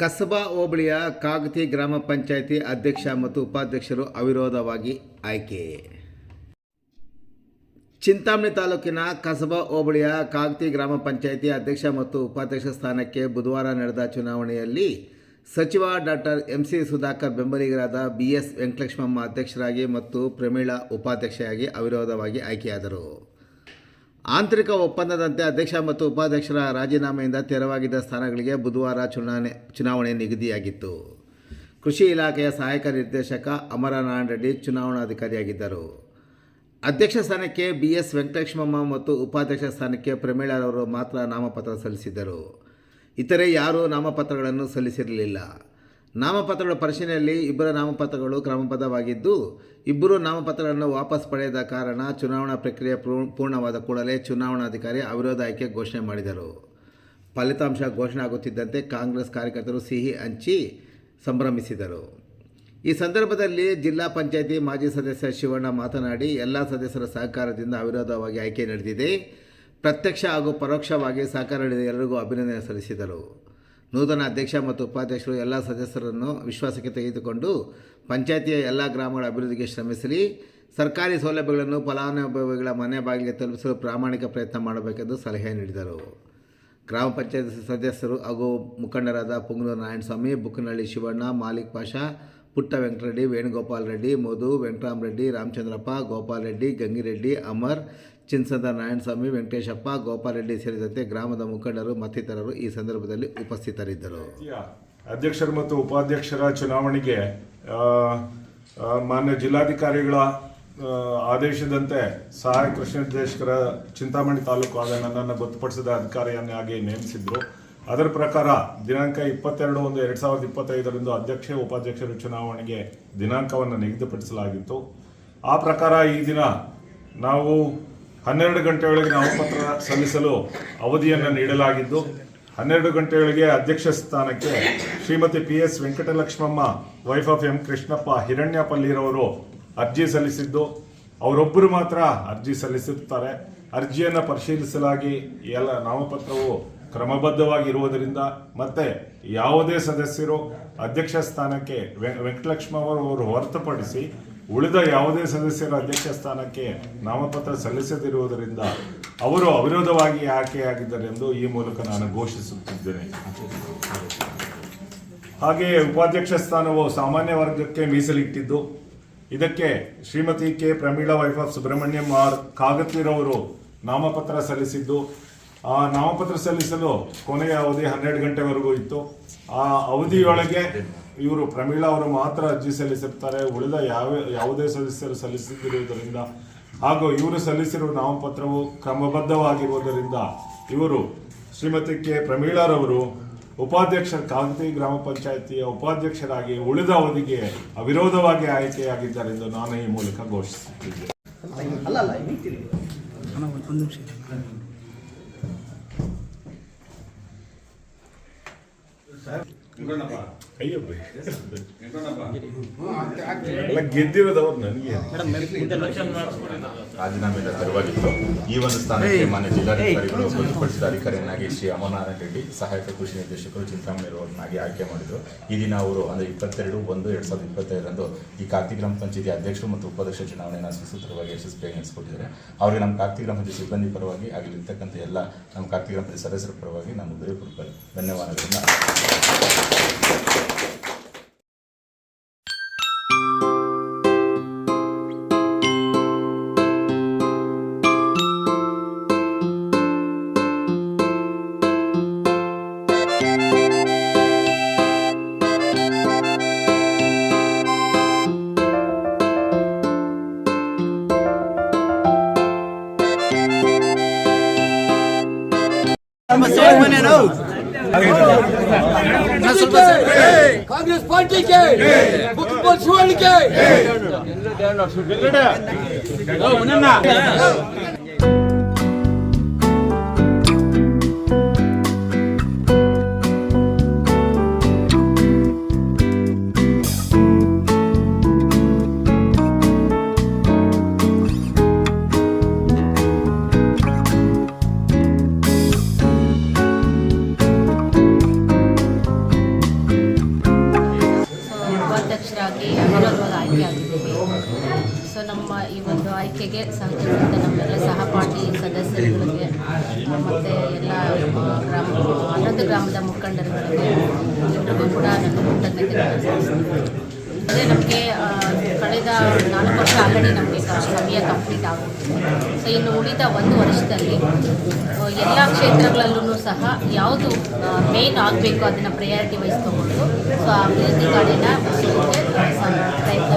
ಕಸಬಾ ಹೋಬಳಿಯ ಕಾಗತಿ ಗ್ರಾಮ ಪಂಚಾಯಿತಿ ಅಧ್ಯಕ್ಷ ಮತ್ತು ಉಪಾಧ್ಯಕ್ಷರು ಅವಿರೋಧವಾಗಿ ಆಯ್ಕೆ. ಚಿಂತಾಮಣಿ ತಾಲೂಕಿನ ಕಸಬಾ ಹೋಬಳಿಯ ಕಾಗತಿ ಗ್ರಾಮ ಪಂಚಾಯಿತಿ ಅಧ್ಯಕ್ಷ ಮತ್ತು ಉಪಾಧ್ಯಕ್ಷ ಸ್ಥಾನಕ್ಕೆ ಬುಧವಾರ ನಡೆದ ಚುನಾವಣೆಯಲ್ಲಿ ಸಚಿವ ಡಾಕ್ಟರ್ ಎಂ ಸಿ ಸುಧಾಕರ್ ಬೆಂಬಲಿಗರಾದ ಬಿ ಎಸ್ ವೆಂಕಟಲಕ್ಷ್ಮಮ್ಮ ಅಧ್ಯಕ್ಷರಾಗಿ ಮತ್ತು ಪ್ರಮೀಳಾ ಉಪಾಧ್ಯಕ್ಷೆಯಾಗಿ ಅವಿರೋಧವಾಗಿ ಆಯ್ಕೆಯಾದರು. ಆಂತರಿಕ ಒಪ್ಪಂದದಂತೆ ಅಧ್ಯಕ್ಷ ಮತ್ತು ಉಪಾಧ್ಯಕ್ಷರ ರಾಜೀನಾಮೆಯಿಂದ ತೆರವಾಗಿದ್ದ ಸ್ಥಾನಗಳಿಗೆ ಬುಧವಾರ ಚುನಾವಣೆ ಚುನಾವಣೆ ನಿಗದಿಯಾಗಿತ್ತು. ಕೃಷಿ ಇಲಾಖೆಯ ಸಹಾಯಕ ನಿರ್ದೇಶಕ ಅಮರನಾರಾಯಣ ರೆಡ್ಡಿ ಚುನಾವಣಾಧಿಕಾರಿಯಾಗಿದ್ದರು. ಅಧ್ಯಕ್ಷ ಸ್ಥಾನಕ್ಕೆ ಬಿ ಎಸ್ ವೆಂಕಟಲಕ್ಷ್ಮಮ್ಮ ಮತ್ತು ಉಪಾಧ್ಯಕ್ಷ ಸ್ಥಾನಕ್ಕೆ ಪ್ರಮೀಳಾರವರು ಮಾತ್ರ ನಾಮಪತ್ರ ಸಲ್ಲಿಸಿದ್ದರು. ಇತರೆ ಯಾರೂ ನಾಮಪತ್ರಗಳನ್ನು ಸಲ್ಲಿಸಿರಲಿಲ್ಲ. ನಾಮಪತ್ರಗಳ ಪರಿಶೀಲನೆಯಲ್ಲಿ ಇಬ್ಬರ ನಾಮಪತ್ರಗಳು ಕ್ರಮಬದ್ಧವಾಗಿದ್ದು, ಇಬ್ಬರು ನಾಮಪತ್ರಗಳನ್ನು ವಾಪಸ್ ಪಡೆಯದ ಕಾರಣ ಚುನಾವಣಾ ಪ್ರಕ್ರಿಯೆ ಪೂರ್- ಪೂರ್ಣವಾದ ಕೂಡಲೇ ಚುನಾವಣಾಧಿಕಾರಿ ಅವಿರೋಧ ಆಯ್ಕೆ ಘೋಷಣೆ ಮಾಡಿದರು. ಫಲಿತಾಂಶ ಘೋಷಣೆ ಆಗುತ್ತಿದ್ದಂತೆ ಕಾಂಗ್ರೆಸ್ ಕಾರ್ಯಕರ್ತರು ಸಿಹಿ ಹಂಚಿ ಸಂಭ್ರಮಿಸಿದರು. ಈ ಸಂದರ್ಭದಲ್ಲಿ ಜಿಲ್ಲಾ ಪಂಚಾಯಿತಿ ಮಾಜಿ ಸದಸ್ಯ ಶಿವಣ್ಣ ಮಾತನಾಡಿ, ಎಲ್ಲ ಸದಸ್ಯರ ಸಹಕಾರದಿಂದ ಅವಿರೋಧವಾಗಿ ಆಯ್ಕೆ ನಡೆದಿದೆ. ಪ್ರತ್ಯಕ್ಷ ಹಾಗೂ ಪರೋಕ್ಷವಾಗಿ ಸಹಕಾರ ನೀಡಿದ ಎಲ್ಲರಿಗೂ ಅಭಿನಂದನೆ ಸಲ್ಲಿಸಿದರು. ನೂತನ ಅಧ್ಯಕ್ಷ ಮತ್ತು ಉಪಾಧ್ಯಕ್ಷರು ಎಲ್ಲ ಸದಸ್ಯರನ್ನು ವಿಶ್ವಾಸಕ್ಕೆ ತೆಗೆದುಕೊಂಡು ಪಂಚಾಯಿತಿಯ ಎಲ್ಲ ಗ್ರಾಮಗಳ ಅಭಿವೃದ್ಧಿಗೆ ಶ್ರಮಿಸಲಿ. ಸರ್ಕಾರಿ ಸೌಲಭ್ಯಗಳನ್ನು ಫಲಾನುಭವಿಗಳ ಮನೆ ಬಾಗಿಲಿಗೆ ತಲುಪಿಸಲು ಪ್ರಾಮಾಣಿಕ ಪ್ರಯತ್ನ ಮಾಡಬೇಕೆಂದು ಸಲಹೆ ನೀಡಿದರು. ಗ್ರಾಮ ಪಂಚಾಯತ್ ಸದಸ್ಯರು ಹಾಗೂ ಮುಖಂಡರಾದ ಪುಂಗನೂರು ನಾರಾಯಣಸ್ವಾಮಿ, ಬುಕ್ಕನಹಳ್ಳಿ ಶಿವಣ್ಣ, ಮಾಲಿಕ್ ಪಾಷಾ ಪುಟ್ಟ ವೆಂಕಟರೆಡ್ಡಿ ವೇಣುಗೋಪಾಲ್ ರೆಡ್ಡಿ ಮಧು ವೆಂಕಟರಾಮ್ ರೆಡ್ಡಿ, ರಾಮಚಂದ್ರಪ್ಪ, ಗೋಪಾಲ್ ರೆಡ್ಡಿ, ಗಂಗಿರೆಡ್ಡಿ, ಅಮರ್ ಚಿನ್ಸದ ನಾರಾಯಣಸ್ವಾಮಿ ವೆಂಕಟೇಶಪ್ಪ, ಗೋಪಾಲರೆಡ್ಡಿ ಸೇರಿದಂತೆ ಗ್ರಾಮದ ಮುಖಂಡರು, ಮತ್ತಿತರರು ಈ ಸಂದರ್ಭದಲ್ಲಿ ಉಪಸ್ಥಿತರಿದ್ದರು. ಅಧ್ಯಕ್ಷರು ಮತ್ತು ಉಪಾಧ್ಯಕ್ಷರ ಚುನಾವಣೆಗೆ ಮಾನ್ಯ ಜಿಲ್ಲಾಧಿಕಾರಿಗಳ ಆದೇಶದಂತೆ ಸಹಾಯ ಕೃಷಿ ನಿರ್ದೇಶಕರ ಚಿಂತಾಮಣಿ ತಾಲೂಕು ಆದ ನನ್ನನ್ನು ಗೊತ್ತುಪಡಿಸಿದ ಅಧಿಕಾರಿಯನ್ನಾಗಿ ನೇಮಿಸಿದ್ರು. ಅದರ ಪ್ರಕಾರ ದಿನಾಂಕ ಇಪ್ಪತ್ತೆರಡು ಒಂದು ಎರಡು ಸಾವಿರದ ಇಪ್ಪತ್ತೈದರಂದು ಅಧ್ಯಕ್ಷ, ಉಪಾಧ್ಯಕ್ಷರ ಚುನಾವಣೆಗೆ ದಿನಾಂಕವನ್ನು ನಿಗದಿಪಡಿಸಲಾಗಿತ್ತು. ಆ ಪ್ರಕಾರ ಈ ದಿನ ನಾವು ಹನ್ನೆರಡು ಗಂಟೆಯೊಳಗೆ ನಾಮಪತ್ರ ಸಲ್ಲಿಸಲು ಅವಧಿಯನ್ನು ನೀಡಲಾಗಿದ್ದು, ಹನ್ನೆರಡು ಗಂಟೆಯೊಳಗೆ ಅಧ್ಯಕ್ಷ ಸ್ಥಾನಕ್ಕೆ Shrimati P S Venkatalakshmamma wife of M Krishnappa ಹಿರಣ್ಯಪಲ್ಲಿರವರು ಅರ್ಜಿ ಸಲ್ಲಿಸಿದ್ದು, ಅವರೊಬ್ಬರು ಮಾತ್ರ ಅರ್ಜಿ ಸಲ್ಲಿಸುತ್ತಾರೆ. ಅರ್ಜಿಯನ್ನು ಪರಿಶೀಲಿಸಲಾಗಿ ಎಲ್ಲ ನಾಮಪತ್ರವು ಕ್ರಮಬದ್ಧವಾಗಿ ಇರುವುದರಿಂದ ಮತ್ತೆ ಯಾವುದೇ ಸದಸ್ಯರು ಅಧ್ಯಕ್ಷ ಸ್ಥಾನಕ್ಕೆ ವೆಂಕಟಲಕ್ಷ್ಮ ಅವರು ಹೊರತುಪಡಿಸಿ ಉಳಿದ ಯಾವುದೇ ಸದಸ್ಯರ ಅಧ್ಯಕ್ಷ ಸ್ಥಾನಕ್ಕೆ ನಾಮಪತ್ರ ಸಲ್ಲಿಸದಿರುವುದರಿಂದ ಅವರು ಅವಿರೋಧವಾಗಿ ಆಯ್ಕೆಯಾಗಿದ್ದಾರೆ ಎಂದು ಈ ಮೂಲಕ ನಾನು ಘೋಷಿಸುತ್ತಿದ್ದೇನೆ. ಹಾಗೆಯೇ ಉಪಾಧ್ಯಕ್ಷ ಸ್ಥಾನವು ಸಾಮಾನ್ಯ ವರ್ಗಕ್ಕೆ ಮೀಸಲಿಟ್ಟಿದ್ದು, ಇದಕ್ಕೆ Shrimati K. Pramila wife of Subrahmanyam R. ಕಾಗತಿರವರು ನಾಮಪತ್ರ ಸಲ್ಲಿಸಿದ್ದು, ಆ ನಾಮಪತ್ರ ಸಲ್ಲಿಸಲು ಕೊನೆಯ ಅವಧಿ ಹನ್ನೆರಡು ಗಂಟೆವರೆಗೂ ಇತ್ತು. ಆ ಅವಧಿಯೊಳಗೆ ಇವರು ಪ್ರಮೀಳಾ ಅವರು ಮಾತ್ರ ಅರ್ಜಿ ಸಲ್ಲಿಸಿರ್ತಾರೆ ಉಳಿದ ಯಾವ ಯಾವುದೇ ಸದಸ್ಯರು ಸಲ್ಲಿಸದಿರುವುದರಿಂದ ಹಾಗೂ ಇವರು ಸಲ್ಲಿಸಿರುವ ನಾಮಪತ್ರವು ಕ್ರಮಬದ್ಧವಾಗಿರುವುದರಿಂದ ಇವರು ಶ್ರೀಮತಿ ಕೆ. ಪ್ರಮೀಳಾರವರು ಉಪಾಧ್ಯಕ್ಷ ಕಾಗತಿ ಗ್ರಾಮ ಪಂಚಾಯಿತಿಯ ಉಪಾಧ್ಯಕ್ಷರಾಗಿ ಉಳಿದ ಅವಧಿಗೆ ಅವಿರೋಧವಾಗಿ ಆಯ್ಕೆಯಾಗಿದ್ದಾರೆ ಎಂದು ನಾನು ಈ ಮೂಲಕ ಘೋಷಿಸುತ್ತಿದ್ದೇನೆ. ನನಗೆ. ರಾಜೀನಾಮೆ ತೆರವಾಗಿತ್ತು ಈ ಒಂದು ಸ್ಥಾನಕ್ಕೆ ಮಾನ್ಯ ಜಿಲ್ಲಾಧಿಕಾರಿಗಳು ಗೊತ್ತುಪಡಿಸಿದ ಅಧಿಕಾರಿಯನ್ನಾಗಿ ಶ್ರೀ ಅಮರನಾರಾಯಣ ರೆಡ್ಡಿ ಸಹಾಯಕ ಕೃಷಿ ನಿರ್ದೇಶಕರು ಚಿಂತಾಮಣಿ ಅವರನ್ನಾಗಿ ಆಯ್ಕೆ ಮಾಡಿದ್ರು. ಈ ದಿನ ಅವರು ಅಂದರೆ ಇಪ್ಪತ್ತೆರಡು ಒಂದು ಎರಡ್ ಸಾವಿರದ ಇಪ್ಪತ್ತೈದರಂದು ಈ ಕಾರ್ತಿ ಗ್ರಾಮ ಪಂಚಾಯತಿ ಅಧ್ಯಕ್ಷರು ಮತ್ತು ಉಪಾಧ್ಯಕ್ಷ ಚುನಾವಣೆಯನ್ನು ಸುಸೂತ್ರವಾಗಿ ಯಶಸ್ವಿಯಾಗಿ ನಡೆಸಿಕೊಟ್ಟಿದ್ದಾರೆ. ಅವರಿಗೆ ನಮ್ಮ ಕಾರ್ತಿ ಗ್ರಾಮ ಪಂಚಾಯತ್ ಸಿಬ್ಬಂದಿ ಪರವಾಗಿ ಆಗಲಿರ್ತಕ್ಕಂಥ ಎಲ್ಲ ನಮ್ಮ ಕಾರ್ತಿ ಗ್ರಾಮ ಪಂಚಾಯತ್ ಸದಸ್ಯರ ಪರವಾಗಿ ನಾನು ಹೃದಯಪೂರ್ವಕ ಧನ್ಯವಾದಗಳನ್ನು. ಕಾಂಗ್ರೆಸ್ ಪಾರ್ಟಿಗೆ ಮುಖ್ಯಮಂತ್ರಿ ಶಿವಳ್ಳಿಗೆ ಸೊ ಸೊ ನಮ್ಮ ಈ ಒಂದು ಆಯ್ಕೆಗೆ ಸಹಕರಿಸಿದ ನಮ್ಮೆಲ್ಲ ಸಹಪಾಠಿ ಸದಸ್ಯರುಗಳಿಗೆ, ಮತ್ತು ಎಲ್ಲ ಗ್ರಾಮ ಹನ್ನೊಂದು ಗ್ರಾಮದ ಮುಖಂಡರುಗಳಿಗೆ ಎಲ್ಲರಿಗೂ ಕೂಡ ನನ್ನ ಸಲ್ಲಿಸ್ತೀನಿ. ಅದೇ ನಮಗೆ ಕಳೆದ ನಾಲ್ಕು ವರ್ಷ ಆಲ್ರೆಡಿ ನಮಗೆ ಸಮಯ ಕಂಪ್ಲೀಟ್ ಆಗುತ್ತೆ. ಸೊ ಇನ್ನು ಉಳಿದ ಒಂದು ವರ್ಷದಲ್ಲಿ ಎಲ್ಲ ಕ್ಷೇತ್ರಗಳಲ್ಲೂ ಸಹ ಯಾವುದು ಮೇನ್ ಆಗಬೇಕು ಅದನ್ನು ಪ್ರಯಾರಿಟಿ ವೈಸ್ ತಗೊಂಡು ಸೊ ಆ ಅಭಿವೃದ್ಧಿ ಕಾರ್ಯನ ಪ್ರಯತ್ನ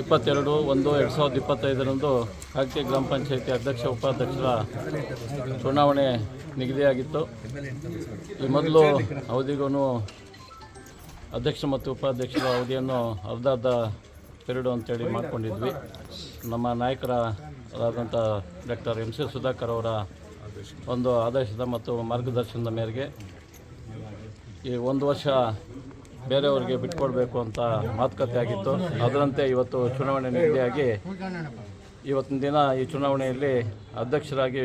ಇಪ್ಪತ್ತೆರಡು ಒಂದು ಎರಡು ಸಾವಿರದ ಇಪ್ಪತ್ತೈದರಂದು ಕಾಕತಿ ಗ್ರಾಮ ಪಂಚಾಯತಿ ಅಧ್ಯಕ್ಷ ಉಪಾಧ್ಯಕ್ಷರ ಚುನಾವಣೆ ನಿಗದಿಯಾಗಿತ್ತು. ಈ ಮೊದಲು ಅವಧಿಗೂ ಅಧ್ಯಕ್ಷ ಮತ್ತು ಉಪಾಧ್ಯಕ್ಷರ ಅವಧಿಯನ್ನು ಅರ್ಧ ಅರ್ಧ ಪೀರಿಯಡ್ ಅಂತೇಳಿ ಮಾಡಿಕೊಂಡಿದ್ವಿ. ನಮ್ಮ ನಾಯಕರಾದಂಥ ಡಾಕ್ಟರ್ ಎಂ ಸಿ ಸುಧಾಕರ್ ಅವರ ಒಂದು ಆದೇಶದ ಮತ್ತು ಮಾರ್ಗದರ್ಶನದ ಮೇರೆಗೆ ಈ ಒಂದು ವರ್ಷ ಬೇರೆಯವ್ರಿಗೆ ಬಿಟ್ಕೊಡ್ಬೇಕು ಅಂತ ಮಾತುಕತೆ ಆಗಿತ್ತು. ಅದರಂತೆ ಇವತ್ತು ಚುನಾವಣೆ ನಿಗದಿಯಾಗಿ ಇವತ್ತಿನ ದಿನ ಈ ಚುನಾವಣೆಯಲ್ಲಿ ಅಧ್ಯಕ್ಷರಾಗಿ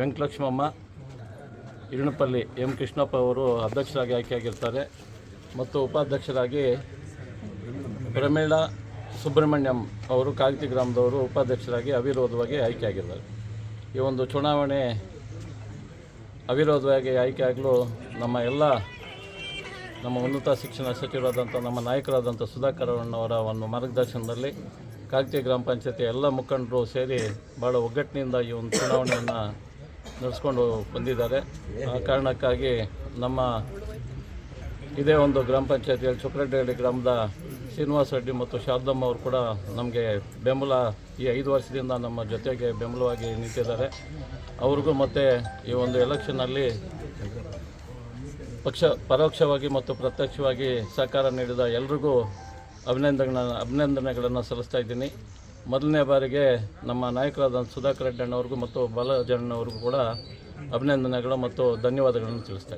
ವೆಂಕಟಲಕ್ಷ್ಮಮ್ಮ, ಇರುಣಪಲ್ಲಿ ಎಂ ಕೃಷ್ಣಪ್ಪ ಅವರು ಅಧ್ಯಕ್ಷರಾಗಿ ಆಯ್ಕೆಯಾಗಿರ್ತಾರೆ. ಮತ್ತು ಉಪಾಧ್ಯಕ್ಷರಾಗಿ ಪ್ರಮೀಳಾ ಸುಬ್ರಹ್ಮಣ್ಯಂ ಅವರು ಕಾಗತಿ ಗ್ರಾಮದವರು ಉಪಾಧ್ಯಕ್ಷರಾಗಿ ಅವಿರೋಧವಾಗಿ ಆಯ್ಕೆಯಾಗಿದ್ದಾರೆ ಈ ಒಂದು ಚುನಾವಣೆ ಅವಿರೋಧವಾಗಿ ಆಯ್ಕೆಯಾಗಲು ನಮ್ಮ ಎಲ್ಲ ನಮ್ಮ ಉನ್ನತ ಶಿಕ್ಷಣ ಸಚಿವರಾದಂಥ ನಮ್ಮ ನಾಯಕರಾದಂಥ ಸುಧಾಕರ್ ಅವರ ಒಂದು ಮಾರ್ಗದರ್ಶನದಲ್ಲಿ ಕಾಗತಿ ಗ್ರಾಮ ಪಂಚಾಯತಿ ಎಲ್ಲ ಮುಖಂಡರು ಸೇರಿ ಭಾಳ ಒಗ್ಗಟ್ಟಿನಿಂದ ಈ ಒಂದು ಚುನಾವಣೆಯನ್ನು ನಡೆಸ್ಕೊಂಡು ಬಂದಿದ್ದಾರೆ. ಆ ಕಾರಣಕ್ಕಾಗಿ ನಮ್ಮ ಇದೇ ಒಂದು ಗ್ರಾಮ ಪಂಚಾಯತಿಯಲ್ಲಿ ಚೊಕ್ಕರೆಡ್ಡಿ ಗ್ರಾಮದ ಶ್ರೀನಿವಾಸ ರೆಡ್ಡಿ ಮತ್ತು ಶಾರದಮ್ಮ ಅವರು ಕೂಡ ನಮಗೆ ಬೆಂಬಲ ಈ ಐದು ವರ್ಷದಿಂದ ನಮ್ಮ ಜೊತೆಗೆ ಬೆಂಬಲವಾಗಿ ನಿಂತಿದ್ದಾರೆ. ಅವ್ರಿಗೂ ಮತ್ತು ಈ ಒಂದು ಎಲೆಕ್ಷನ್ನಲ್ಲಿ ಪಕ್ಷ ಪರೋಕ್ಷವಾಗಿ ಮತ್ತು ಪ್ರತ್ಯಕ್ಷವಾಗಿ ಸಹಕಾರ ನೀಡಿದ ಎಲ್ರಿಗೂ ಅಭಿನಂದನೆ ಅಭಿನಂದನೆಗಳನ್ನು ಸಲ್ಲಿಸ್ತಾ ಇದ್ದೀನಿ. ಮೊದಲನೇ ಬಾರಿಗೆ ನಮ್ಮ ನಾಯಕರಾದ ಸುಧಾಕರ್ ರೆಡ್ಡಿ ಅಣ್ಣವ್ರಿಗೂ ಮತ್ತು ಬಾಲರಾಜಣ್ಣವ್ರಿಗೂ ಕೂಡ ಅಭಿನಂದನೆಗಳು ಮತ್ತು ಧನ್ಯವಾದಗಳನ್ನು ತಿಳಿಸ್ತಾ